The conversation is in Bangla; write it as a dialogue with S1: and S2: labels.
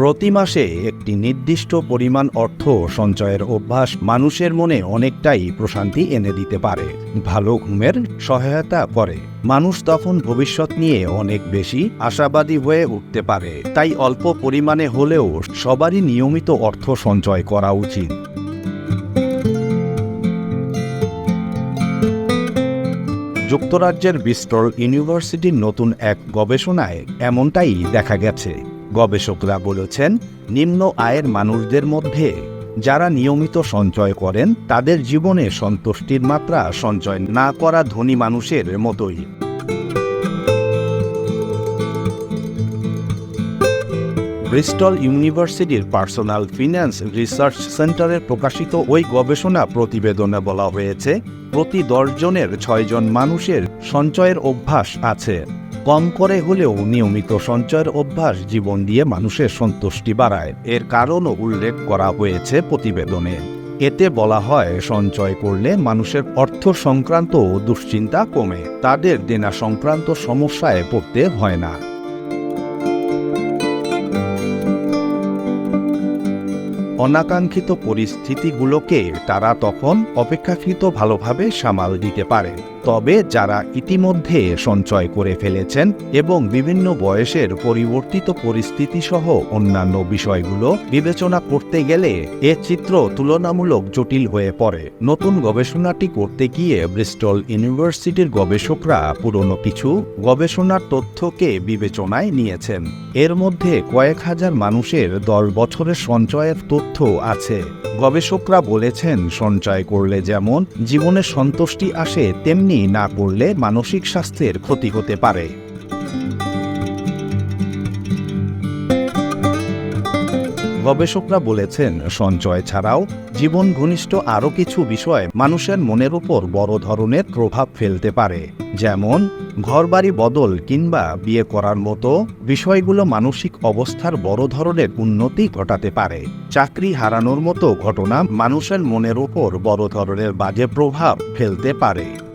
S1: প্রতি মাসে একটি নির্দিষ্ট পরিমাণ অর্থ সঞ্চয়ের অভ্যাস মানুষের মনে অনেকটাই প্রশান্তি এনে দিতে পারে। ভালো ঘুমের সহায়তা করে। মানুষ তখন ভবিষ্যৎ নিয়ে অনেক বেশি আশাবাদী হয়ে উঠতে পারে। তাই অল্প পরিমাণে হলেও সবারই নিয়মিত অর্থ সঞ্চয় করা উচিত। যুক্তরাজ্যের বিস্টল ইউনিভার্সিটির নতুন এক গবেষণায় এমনটাই দেখা গেছে। গবেষকরা বলেছেন, নিম্ন আয়ের মানুষদের মধ্যে যারা নিয়মিত সঞ্চয় করেন, তাদের জীবনে সন্তুষ্টির মাত্রা সঞ্চয় না করা ধনী মানুষের মতোই। ব্রিস্টল ইউনিভার্সিটির পার্সোনাল ফিন্যান্স রিসার্চ সেন্টারের প্রকাশিত ওই গবেষণা প্রতিবেদনে বলা হয়েছে, প্রতি দশজনের ছয়জন মানুষের সঞ্চয়ের অভ্যাস আছে। কম করে হলেও নিয়মিত সঞ্চয়ের অভ্যাস জীবন দিয়ে মানুষের সন্তুষ্টি বাড়ায়। এর কারণও উল্লেখ করা হয়েছে প্রতিবেদনে। এতে বলা হয়, সঞ্চয় করলে মানুষের অর্থ সংক্রান্ত দুশ্চিন্তা কমে। তাদের দেনা সংক্রান্ত সমস্যায় পড়তে হয় না। অনাকাঙ্ক্ষিত পরিস্থিতিগুলোকে তারা তখন অপেক্ষাকৃত ভালোভাবে সামাল দিতে পারে। তবে যারা ইতিমধ্যে সঞ্চয় করে ফেলেছেন এবং বিভিন্ন বয়সের পরিবর্তিত পরিস্থিতি সহ অন্যান্য বিষয়গুলো বিবেচনা করতে গেলে এ চিত্র তুলনামূলক জটিল হয়ে পড়ে। নতুন গবেষণাটি করতে গিয়ে ব্রিস্টল ইউনিভার্সিটির গবেষকরা পুরনো কিছু গবেষণার তথ্যকে বিবেচনায় নিয়েছেন। এর মধ্যে কয়েক হাজার মানুষের দশ বছরের সঞ্চয়ের তথ্য আছে। গবেষকরা বলেছেন, সঞ্চয় করলে যেমন জীবনে সন্তুষ্টি আসে, তেমনি না করলে মানসিক স্বাস্থ্যের ক্ষতি হতে পারে। গবেষকরা বলেছেন, সঞ্চয় ছাড়াও জীবন ঘনিষ্ঠ আরও কিছু বিষয় মানুষের মনের উপর বড় ধরনের প্রভাব ফেলতে পারে। যেমন, ঘরবাড়ি বদল কিংবা বিয়ে করার মতো বিষয়গুলো মানসিক অবস্থার বড় ধরনের উন্নতি ঘটাতে পারে। চাকরি হারানোর মতো ঘটনা মানুষের মনের উপর বড় ধরনের বাজে প্রভাব ফেলতে পারে।